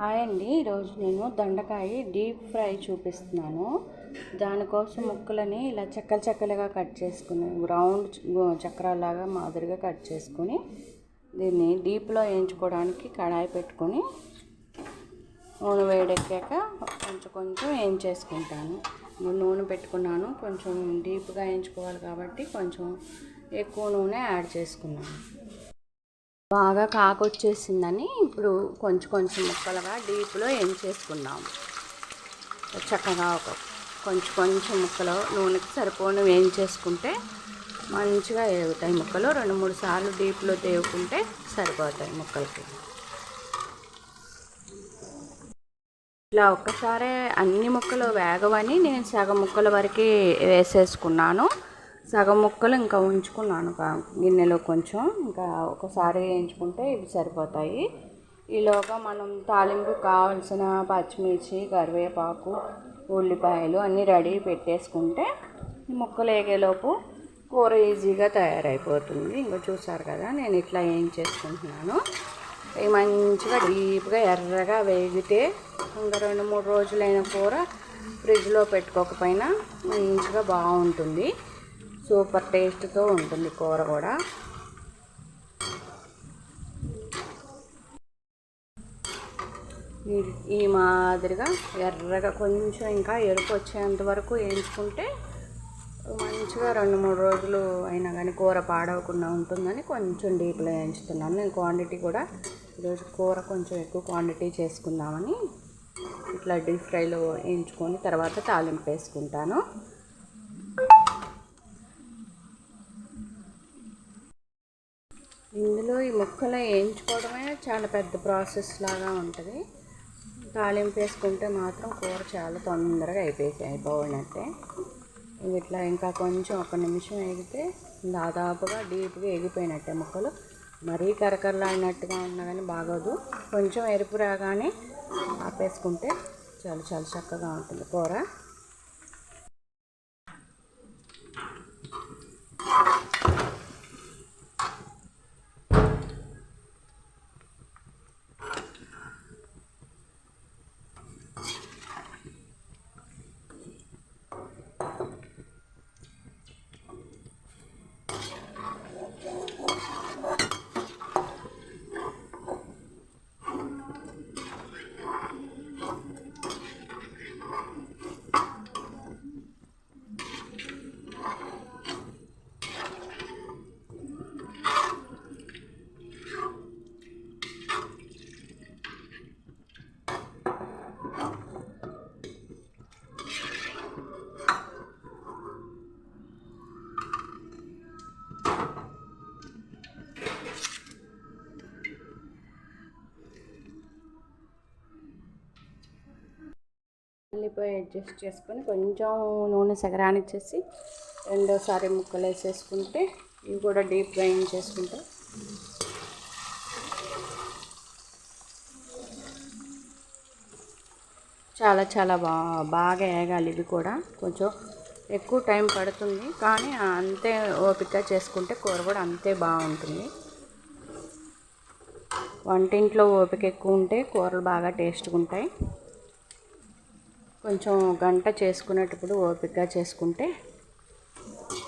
Hi అండి. ఈరోజు నేను దొండకాయ డీప్ ఫ్రై చూపిస్తున్నాను. దానికోసం ముక్కలని ఇలా చెక్కలు చెక్కలుగా కట్ చేసుకుని రౌండ్ చక్రాలాగా మాదిరిగా కట్ చేసుకుని దీన్ని డీప్లో వేయించుకోవడానికి కడాయి పెట్టుకొని నూనె వేడెక్కాక కొంచెం కొంచెం వేయించేసుకుంటాను. నూనె పెట్టుకున్నాను. కొంచెం డీప్గా వేయించుకోవాలి కాబట్టి కొంచెం ఎక్కువ నూనె యాడ్ చేసుకున్నాను. బాగా కాకొచ్చేసిందని ఇప్పుడు కొంచెం కొంచెం ముక్కలుగా డీప్లో వేయించేసుకున్నాము చక్కగా ఒక కొంచెం కొంచెం ముక్కలు నూనెకి సరిపోని వేయించేసుకుంటే మంచిగా వేగుతాయి ముక్కలు. రెండు మూడు సార్లు డీప్లో తేవుకుంటే సరిపోతాయి ముక్కలకి. ఇట్లా ఒక్కసారే అన్ని ముక్కలు వేగవని నేను సగం ముక్కల వరకు వేసేసుకున్నాను. సగం ముక్కలు ఇంకా ఉంచుకున్నాను ఒక గిన్నెలో కొంచెం. ఇంకా ఒకసారి వేయించుకుంటే ఇవి సరిపోతాయి. ఈలోగా మనం తాలింపు కావలసిన పచ్చిమిర్చి కరివేపాకు ఉల్లిపాయలు అన్నీ రెడీ పెట్టేసుకుంటే ముక్కలు వేగేలోపు కూర ఈజీగా తయారైపోతుంది. ఇంకా చూసారు కదా నేను ఇట్లా ఏం చేసుకుంటున్నాను ఇవి మంచిగా డీప్గా ఎర్రగా వేగితే ఇంకా రెండు మూడు రోజులైన కూర ఫ్రిడ్జ్లో పెట్టుకోకపోయినా మంచిగా బాగుంటుంది. సూపర్ టేస్ట్తో ఉంటుంది కూర కూడా. ఈ మాదిరిగా ఎర్రగా కొంచెం ఇంకా ఎరుపు వచ్చేంత వరకు వేయించుకుంటే మంచిగా రెండు మూడు రోజులు అయినా కానీ కూర పాడవకుండా ఉంటుందని కొంచెం డీప్లో వేయించుతున్నాను. నేను క్వాంటిటీ కూడా ఈరోజు కూర కొంచెం ఎక్కువ క్వాంటిటీ చేసుకుందామని ఇట్లా డీప్ ఫ్రైలో వేయించుకొని తర్వాత తాలింపు వేసుకుంటాను ఇందులో ఈ ముక్కలు వేయించుకోవడమే చాలా పెద్ద ప్రాసెస్ లాగా ఉంటుంది. తాలింపు వేసుకుంటే మాత్రం కూర చాలా తొందరగా అయిపోయి అయిపోయినట్టే. ఇట్లా ఇంకా కొంచెం ఒక నిమిషం వేగితే దాదాపుగా డీప్గా ఎగిపోయినట్టే ముక్కలు. మరీ కరకరలాడినట్టుగా ఉన్నా కానీ బాగోదు. కొంచెం ఎరుపు రాగానే ఆపేసుకుంటే చాలా చాలా చక్కగా ఉంటుంది కూర. ఉల్లిపాయ అడ్జస్ట్ చేసుకొని కొంచెం నూనె సగరానిచ్చేసి రెండోసారి ముక్కలు వేసేసుకుంటే ఇవి కూడా డీప్ ఫ్రైయింగ్ చేసుకుంటే. చాలా చాలా బా బాగా వేగాలి ఇవి కూడా. కొంచెం ఎక్కువ టైం పడుతుంది కానీ అంతే ఓపిక చేసుకుంటే కూర కూడా అంతే బాగుంటుంది. వంటింట్లో ఓపిక ఎక్కువ ఉంటే కూరలు బాగా టేస్ట్గా ఉంటాయి. కొంచెం గంట చేసుకునేటప్పుడు ఓపికగా చేసుకుంటే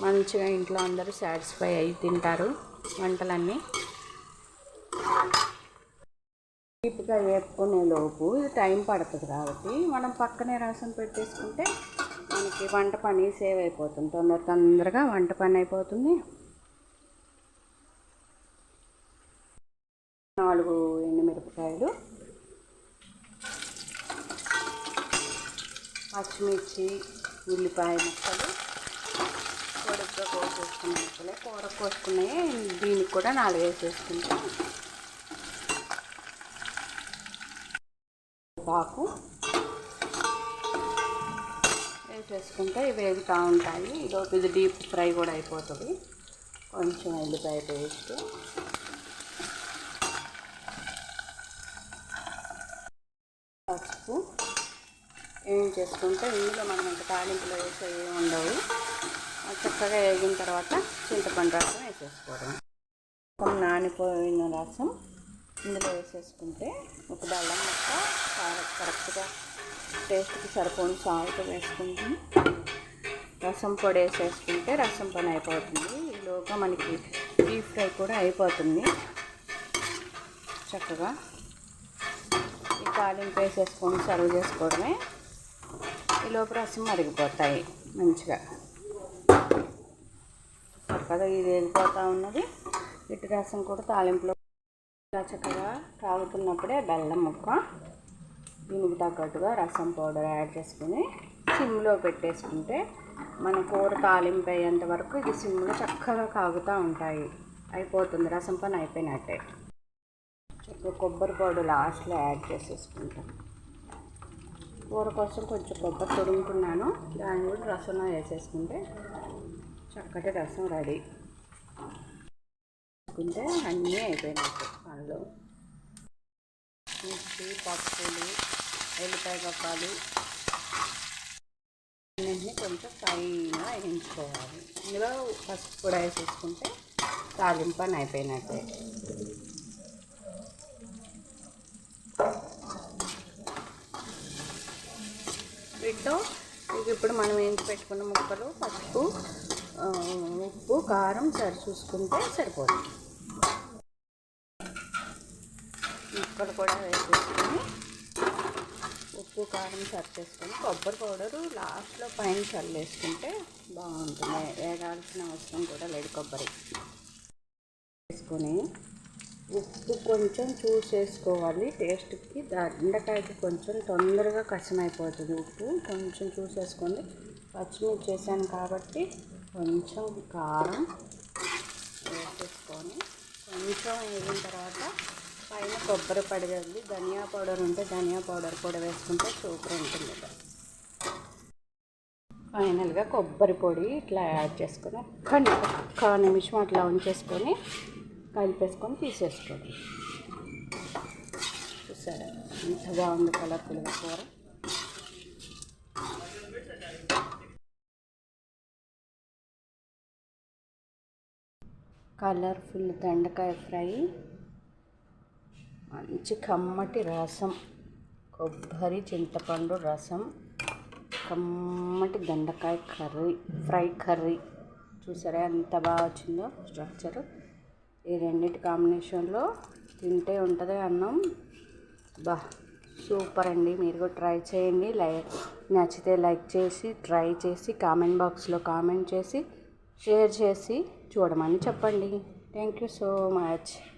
మంచిగా ఇంట్లో అందరూ సాటిస్ఫై అయి తింటారు వంటలన్నీ. డీప్గా వేపుకునే లోపు ఇది టైం పడుతుంది కాబట్టి మనం పక్కనే రసం పెట్టేసుకుంటే మనకి వంట పని సేవ్ అయిపోతుంది. తొందర తొందరగా వంట పని అయిపోతుంది. నాలుగు ఎండుమిరపకాయలు పచ్చిమిర్చి ఉల్లిపాయ ముక్కలు పొడుగ్గా కోసేసుకున్న ముక్కలే కూర కోసుకున్నాయి దీనికి కూడా నాలుగు వేసేసుకుంటాం. పాకు వేసేసుకుంటే ఇవి వేగుతూ ఉంటాయి. ఇదొక ఇది డీప్ ఫ్రై కూడా అయిపోతుంది. కొంచెం ఉల్లిపాయ పేస్ట్. పసుపు ఏం చేసుకుంటే ఇందులో మనం ఇంకా తాలింపులో వేసే ఏమి ఉండవు. చక్కగా వేగిన తర్వాత చింతపండు రసం వేసేసుకోవడం. నానిపోయిన రసం ఇందులో వేసేసుకుంటే ఒక బెల్లం ముక్క కరెక్ట్గా టేస్ట్కి సరిపోని సాల్ట్ వేసుకుంటే రసం పొడి వేసేసుకుంటే రసం పని అయిపోతుంది. ఈలోగా మనకి డీప్ ఫ్రై కూడా అయిపోతుంది. చక్కగా ఈ తాలింపు వేసేసుకొని సర్వ్ చేసుకోవడమే లోపు రసం మరిగిపోతాయి మంచిగా. కదా ఇది వేగిపోతూ ఉన్నది. ఇటు రసం కూడా తాలింపులో ఇలా చక్కగా కాగుతున్నప్పుడే బెల్లం ముక్క దీనికి తగ్గట్టుగా రసం పౌడర్ యాడ్ చేసుకుని సిమ్లో పెట్టేసుకుంటే మన కూర తాలింపు అయ్యేంత వరకు ఇది సిమ్లో చక్కగా కాగుతూ ఉంటాయి. అయిపోతుంది రసం పని అయిపోయినట్టే. కొబ్బరి పౌడర్ లాస్ట్లో యాడ్ చేసేసుకుంటాం. కూర కోసం కొంచెం కొబ్బరి తురుముకున్నాను దాన్ని కూడా రసంలో వేసేసుకుంటే చక్కటి రసం రెడీ. వేసుకుంటే అన్నీ అయిపోయినట్టు పనులు మిర్చి పప్పులు ఎల్లిపాయ పప్పాలు. అన్నింటినీ కొంచెం పైన వేయించుకోవాలి. ఇందులో పసుపు కూడా వేసేసుకుంటే తాలింపు అయిపోయినట్టే. వీటితో ఇక ఇప్పుడు మనం ఏంటి పెట్టుకున్న? ముక్కలు పసుపు ఉప్పు కారం సరి చూసుకుంటే సరిపోతుంది. ముక్కలు కూడా వేసేసుకొని ఉప్పు కారం సరి చేసుకొని కొబ్బరి పౌడరు లాస్ట్లో పైన చల్లేసుకుంటే బాగుంటుంది. వేగాల్సిన అవసరం కూడా లేదు కొబ్బరి. వేసుకొని ఉప్పు కొంచెం చూసేసుకోవాలి. టేస్ట్కి దండకాయకి కొంచెం తొందరగా కష్టమైపోతుంది ఉప్పు. కొంచెం చూసేసుకోండి. పచ్చిమిర్చి చేశాను కాబట్టి కొంచెం కారం వేసేసుకొని కొంచెం వేగిన తర్వాత పైన కొబ్బరి పొడి ధనియా పౌడర్ ఉంటే ధనియా పౌడర్ కూడా వేసుకుంటే సూపర్ ఉంటుంది. ఫైనల్గా కొబ్బరి పొడి ఇట్లా యాడ్ చేసుకొని ఒక్క ఒక్క నిమిషం అట్లా ఉంచేసుకొని కలిపేసుకొని తీసేసుకోండి. చూసారా? ఎంత బాగుంది కలర్ఫుల్గా కూర. కలర్ఫుల్ దండకాయ ఫ్రై. మంచి కమ్మటి రసం. కొబ్బరి చింతపండు రసం. కమ్మటి దండకాయ కర్రీ ఫ్రై కర్రీ. చూసారా ఎంత బాగా వచ్చిందో స్ట్రక్చర్. ఈ రెండింటి కాంబినేషన్లో తింటే ఉంటుంది అన్నం. బా సూపర్ అండి. మీరు కూడా ట్రై చేయండి. లై నచ్చితే లైక్ చేసి ట్రై చేసి కామెంట్ బాక్స్లో కామెంట్ చేసి షేర్ చేసి చూడమని చెప్పండి. Thank you so much.